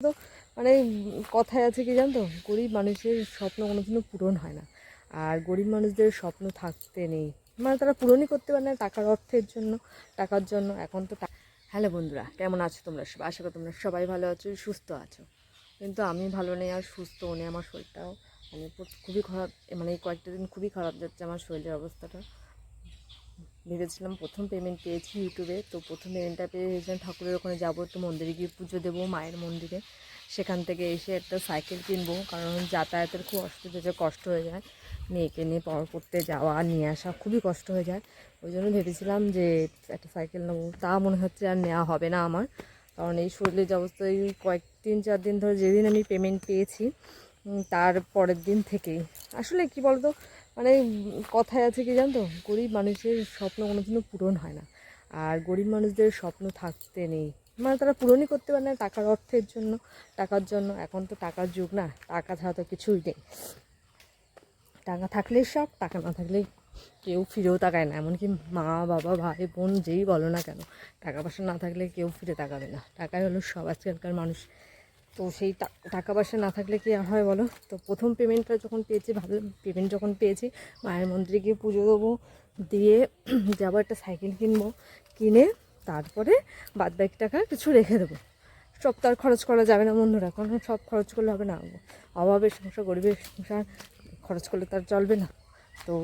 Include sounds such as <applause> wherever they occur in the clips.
তো মানে কথায় আছে কি জানতো গরিব মানুষের স্বপ্ন কোনোদিনও পূরণ হয় না। আর গরিব মানুষদের স্বপ্ন থাকতে নেই। মানে তারা পূরণই করতে পারে না টাকার অর্থের জন্য, টাকার জন্য। এখন তো হ্যালো বন্ধুরা, কেমন আছো তোমরা সব? আশা করি তোমরা সবাই ভালো আছো, সুস্থ আছো। কিন্তু আমি ভালো নেই আর সুস্থ নেই আমার শরীরটাও। মানে খুবই খারাপ মানে কয়েকটা দিন খুবই খারাপ যাচ্ছে আমার শরীরের অবস্থাটা। ভেবেছিলাম প্রথম পেমেন্ট পেয়েছি ইউটিউবে তো প্রথম পেমেন্টটা পেয়ে ভেবেছিলাম ঠাকুরের ওখানে যাব, একটু মন্দিরে গিয়ে পুজো দেবো, মায়ের মন্দিরে। সেখান থেকে এসে একটা সাইকেল কিনবো, কারণ যাতায়াতের খুব অসুবিধা কষ্ট হয়ে যায়। মেয়েকে নিয়ে পড়া করতে যাওয়া, নিয়ে আসা খুবই কষ্ট হয়ে যায়। ওই জন্য ভেবেছিলাম যে একটা সাইকেল নেব। তা মনে হচ্ছে আর নেওয়া হবে না আমার। কারণ এই শরীরের যে অবস্থা, এই কয়েক তিন, চার দিন ধরে যেদিন আমি পেমেন্ট পেয়েছি তার পরের দিন থেকেই। আসলে কি বলতো মানে কথায় আছে কি জানতো গরিব মানুষের স্বপ্ন কোনো দিনও পূরণ হয় না। আর গরিব মানুষদের স্বপ্ন থাকতে নেই। মানে তারা পূরণই করতে পারে না টাকার অর্থের জন্য, টাকার জন্য। এখন তো টাকার যুগ না, টাকা ছাড়া তো কিছুই নেই। টাকা থাকলেই সব, টাকা না থাকলে কেউ ফিরেও তাকায় না। এমনকি মা, বাবা, ভাই, বোন যেই বলো না কেন, টাকা পয়সা না থাকলে কেউ ফিরে তাকাবে না। টাকাই হলো সব আজকালকার মানুষ। তো সেই টাকা পয়সা না থাকলে কি হয় বলো? তো প্রথম পেমেন্টটা যখন পেয়েছি, ভালো পেমেন্ট যখন পেয়েছি, মায়ের মন্দিরে গিয়ে পুজো দেবো, দিয়ে <clears throat> যাব একটা সাইকেল কিনবো, কিনে তারপরে বাদ বাকি টাকা কিছু রেখে দেবো। সব তো আর খরচ করা যাবে না বন্ধুরা, কারণ সব খরচ করলে হবে না। অভাবের সংসার, গরিবের সংসার, খরচ করলে তার চলবে না। তো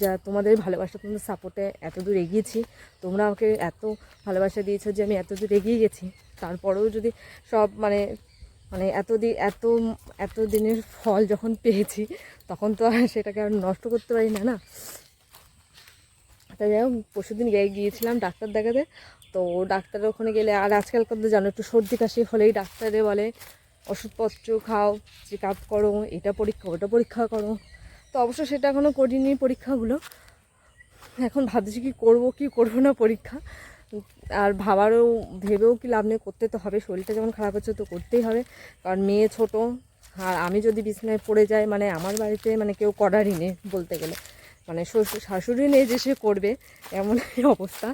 যা তোমাদের ভালোবাসা, তোমাদের সাপোর্টে এত দূর এগিয়েছি। তোমরা আমাকে এত ভালোবাসা দিয়েছ যে আমি এত দূর এগিয়ে গেছি। তারপরেও যদি সব মানে মানে এত দি, এত এত দিনের ফল যখন পেয়েছি, তখন তো আর সেটাকে আর নষ্ট করতে পারি না না? তাই যাই হোক, পরশুদিন গিয়ে গিয়েছিলাম ডাক্তার দেখাতে। তো ডাক্তারের ওখানে গেলে, আর আজকালকার তো জানো, একটু সর্দি কাশি হলেই ডাক্তারে বলে, ওষুধপত্র খাও, চেক আপ করো, এটা পরীক্ষা, ওটা পরীক্ষা করো। তো অবশ্য সেটা এখনও করিনি পরীক্ষাগুলো। এখন ভাবছি কি করব কি করব না পরীক্ষা। আর ভাবারও, ভেবেও কি লাভ নেই, করতে তো হবে, শরীরটা যেমন খারাপ হচ্ছে তো করতেই হবে। কারণ মেয়ে ছোট, আর আমি যদি বিছানায় পড়ে যাই মানে আমার বাড়িতে মানে কেউ করারই নেই বলতে গেলে। মানে শ্বশুর শাশুড়ি নেই যে সে করবে, এমন <laughs> অবস্থা।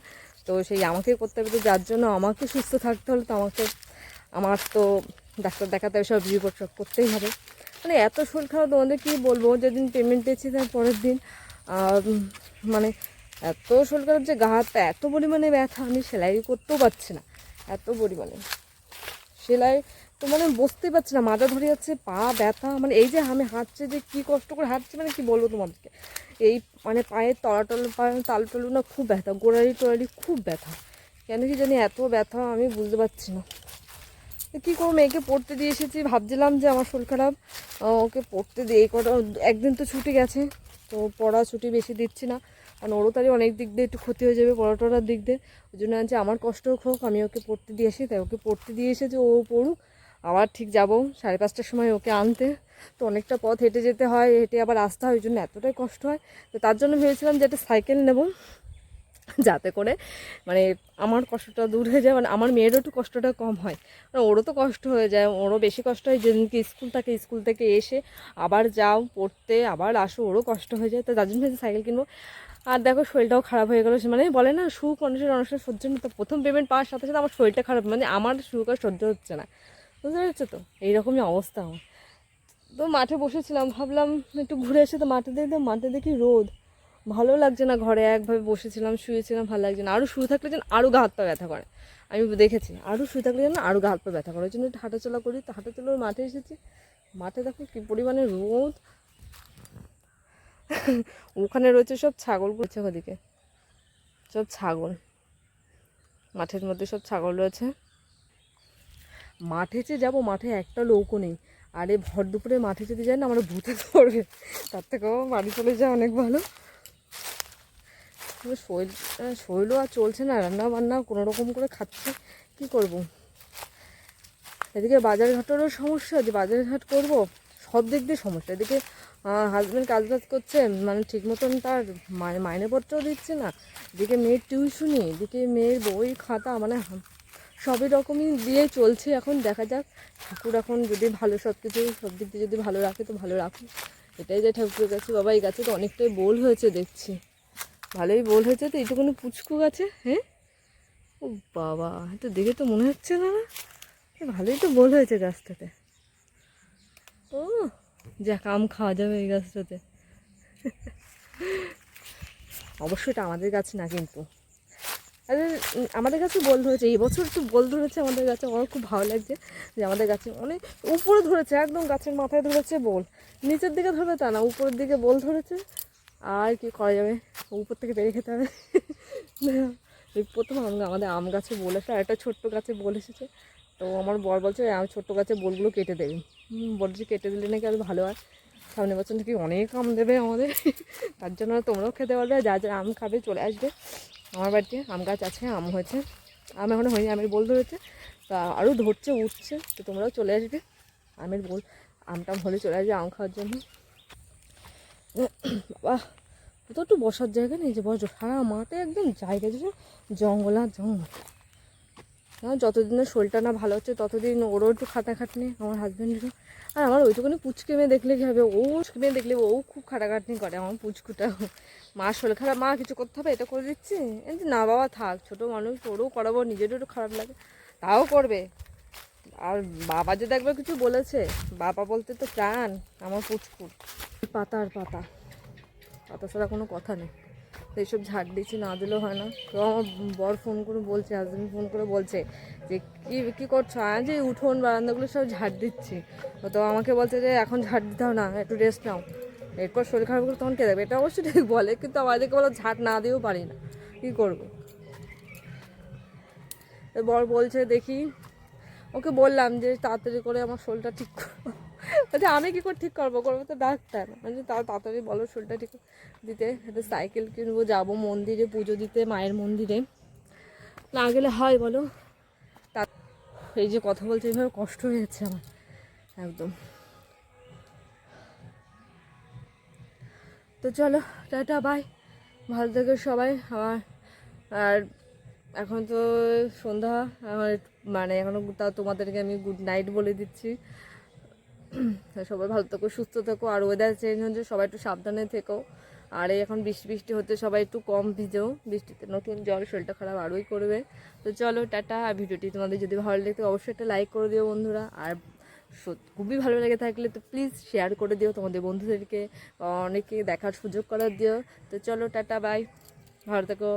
তো সেই আমাকে করতে হবে, তো যার জন্য আমাকে সুস্থ থাকতে হলে তো আমাকে, আমার তো ডাক্তার দেখাতে হবে, সব রিপোর্ট সব করতেই হবে। মানে এত শরীর খারাপ তোমাদের কী বলব? যেদিন পেমেন্ট পেয়েছি তার পরের দিন মানে এত শরীর খারাপ যে গা হাতটা এত পরিমাণে ব্যথা, আমি সেলাই করতেও পারছি না। এত পরিমাণে। সেলাই তো মানে বসতেই পারছি না মাথা ধরে যাচ্ছে, পা ব্যথা মানে এই যে আমি হাঁটছে যে কী কষ্ট করে হাঁটছি মানে কি বলব তোমাদেরকে? এই মানে পায়ের তলাটল পায়ের তালটলু না খুব ব্যথা, গোড়ালি টোড়ালি খুব ব্যথা। কেন কি জানি এত ব্যথা আমি বুঝতে পারছি না। কী করব, মেয়েকে পড়তে দিয়ে এসেছি। ভাবছিলাম যে আমার শরীর খারাপ ওকে পড়তে দিয়ে কটা একদিন তো ছুটি গেছে, তো পড়া ছুটি বেশি দিচ্ছি না। কারণ ওরও তারই অনেক দিক দিয়ে একটু ক্ষতি হয়ে যাবে পড়া টড়ার দিক দিয়ে। ওই জন্য আছে আমার কষ্ট হোক, আমি ওকে পড়তে দিয়ে আসি তাই ওকে পড়তে দিয়ে এসেছি, ও পড়ুক। আবার ঠিক যাব, সাড়ে পাঁচটার সময় ওকে আনতে। তো অনেকটা পথ হেঁটে যেতে হয়, হেঁটে আবার আসতে হয়, ওই জন্য এতটাই কষ্ট হয়। তো তার জন্য ভেবেছিলাম যে একটা সাইকেল নেব। যাতে করে মানে আমার কষ্টটা দূর হয়ে যায় মানে আমার মেয়েরও একটু কষ্টটা কম হয়। মানে ওরও তো কষ্ট হয়ে যায়, ওরও বেশি কষ্ট হয় যেদিনকে স্কুল থাকে, স্কুল থেকে এসে আবার যাও, পড়তে আবার আসো, ওরও কষ্ট হয়ে যায়। তো তার জন্য সাইকেল কিনবো। আর দেখো শরীরটাও খারাপ হয়ে গেলো মানে বলে না, সুখ মানুষের মানুষের সহ্য না প্রথম পেমেন্ট পাওয়ার সাথে সাথে আমার শরীরটা খারাপ মানে আমার সুখ আর সহ্য হচ্ছে না। বুঝতে পেরেছ তো? এইরকমই অবস্থা আমার। তো মাঠে বসেছিলাম, ভাবলাম একটু ঘুরে এসে তো মাঠে দেখলাম মাঠে দেখি রোদ। ভালো লাগছে না ঘরে, একভাবে বসেছিলাম, শুয়েছিলাম, ভালো লাগছে না। আরও শুয়ে থাকলে যেন আরও গা হাত পা ব্যথা করে। আমি দেখেছি আরও শুয়ে থাকলে যেন আরও গা হাত পা ব্যথা করে। ওই জন্য একটু হাঁটাচলা করি, তো হাঁটাচলা মাঠে এসেছি। মাঠে দেখো কী পরিমাণে রোদ। ওখানে রয়েছে সব ছাগল করছে ওদিকে, সব ছাগল। মাঠের মধ্যে সব ছাগল রয়েছে। মাঠে যে যাব, মাঠে একটা লোকও নেই। আরে ভর দুপুরে মাঠে যদি যাই না, আমার ভূতে ধরবে। তার থেকেও বাড়ি চলে যায় অনেক ভালো। শরীর শরীরও আর চলছে না রান্না বান্না কোনো রকম করে খাচ্ছে, কি করব। এদিকে বাজার ঘাটেরও সমস্যা, যে বাজার ঘাট করব, সব দিক দিয়ে সমস্যা। এদিকে হাজব্যান্ড কাজ বাজ করছে মানে ঠিক মতন তার মাইনে মাইনেপত্রও দিচ্ছে না। এদিকে মেয়ের টিউশনি এদিকে মেয়ের বই, খাতা মানে সবই রকমই দিয়ে চলছে এখন, দেখা যাক। ঠাকুর এখন যদি ভালো সব কিছু সব দিক দিয়ে যদি ভালো রাখে, তো ভালো রাখুক। এটাই যে ঠাকুরের কাছে বাবা এই গাছে, তো অনেকটাই বোল হয়েছে দেখছি। ভালোই বোল হয়েছে তো, এইটুকুনি পুচকু গাছে হ্যাঁ ও বাবা, এটা দেখে তো মনে হচ্ছে না না? ভালোই তো বল হয়েছে গাছটাতে। ও, যাক, আম খাওয়া যাবে এই গাছটাতে। অবশ্যই এটা আমাদের গাছ না কিন্তু। আরে আমাদের গাছে বল ধরেছে এই বছর তো বল ধরেছে আমাদের গাছে আমার খুব ভালো লাগছে যে আমাদের গাছে অনেক উপরে ধরেছে, একদম গাছের মাথায় ধরেছে বল নিচের দিকে ধরবে তা না, উপরের দিকে বল ধরেছে, আর কি করা যাবে? উপর থেকে পেরে খেতে হবে। এই প্রথম আম আমাদের আম গাছে বল এসে আর একটা ছোট্ট গাছে বল এসেছে। তো আমার বর বলছে, আম ছোট্ট গাছে বলগুলো কেটে দেবে। বলছে কেটে দিলে নাকি আরও ভালো হয়। সামনে বছর নাকি অনেক আম দেবে আমাদের। তার জন্য তোমরাও খেতে পারবে যা যা আম খাবে চলে আসবে। আমার বাড়িতে আম গাছ আছে, আম হয়েছে। আম এখনও হয়নি, আমের বোল ধরেছে। তা আরও ধরছে, উঠছে, তো তোমরাও চলে আসবে। আমের বোল আমটাম হলে চলে আসবে আম খাওয়ার জন্য। বাবা কোথাও একটু বসার জায়গা নেই যে বসো সারা মাঠে একদম জায়গা যে জঙ্গল আর জঙ্গল। না, যতদিন না শরীরটা না ভালো হচ্ছে, ততদিন ওরও একটু খাটাখাটনি আমার হাজব্যান্ডেরও আর আমার ওইটুকুনি পুচকে মেয়ে দেখলে কী হবে? ও পুচকে মেয়ে দেখলে ও খুব খাটাখাটনি করে আমার পুচকুটা। মা শরীর খারাপ, মা কিছু করতে হবে, এটা করে দিচ্ছি। না বাবা থাক, ছোটো মানুষ, ওরও করাবো, নিজেরও একটু খারাপ লাগে, তাও করবে। আর বাবা যদি একবার কিছু বলেছে, বাবা বলতে তো প্রাণ, আমার পুচকুর। পাতার পাতা। পাতা ছাড়া কোনো কথা নেই। তো এইসব ঝাড় দিচ্ছি, না দিলেও হয় না। তো আমার বর ফোন করে বলছে হাজবেন্ড ফোন করে বলছে যে, কি, কী করছ? আজ এই উঠোন বারান্দাগুলো সব ঝাড় দিচ্ছি। তো আমাকে বলছে যে, এখন ঝাড় দিতে হবে না, একটু রেস্ট নাও। এরপর শরীর খারাপ করে তখন কে দেবে এটা অবশ্যই ঠিক বলে, কিন্তু আমাদেরকে বলো ঝাড় না দিয়েও পারি না। কী করব? বর বলছে, দেখি। ওকে বললাম যে, তাড়াতাড়ি করে আমার শরীরটা ঠিক করো। বলছে আমি কী করে ঠিক করব? করব তো ডাক্তার। মানে তাও তাড়াতাড়ি বলো, শরীরটা ঠিক দিতে। একটা সাইকেল কিনবো, যাব মন্দিরে, পুজো দিতে, মায়ের মন্দিরে। না গেলে হয়, বলো। তা এই যে কথা বলছে, এইভাবে কষ্ট হয়ে যাচ্ছে আমার। একদম। তো চলো, টাটা বাই ভালো থেকো সবাই। আমার আর এখন তো সন্ধ্যা, আমার মানে এখনও তা তোমাদেরকে আমি গুড নাইট বলে দিচ্ছি। সবাই ভালো থেকো, সুস্থ থেকো, আর ওয়েদার চেঞ্জ হচ্ছে সবাই একটু সাবধানে থেকো। আর এখন বৃষ্টি বৃষ্টি হতে সবাই একটু কম ভিজেও বৃষ্টিতে নতুন জল, শরীরটা খারাপ আরোই করবে। তো চলো, টাটা, আর ভিডিওটি তোমাদের যদি ভালো লাগে অবশ্যই একটা লাইক করে দিও বন্ধুরা। আর খুবই ভালো লেগে থাকলে তো প্লিজ শেয়ার করে দিও তোমাদের বন্ধুদেরকে অনেকে দেখার সুযোগ করে দিও। তো চলো, টাটা বাই ভালো থেকো।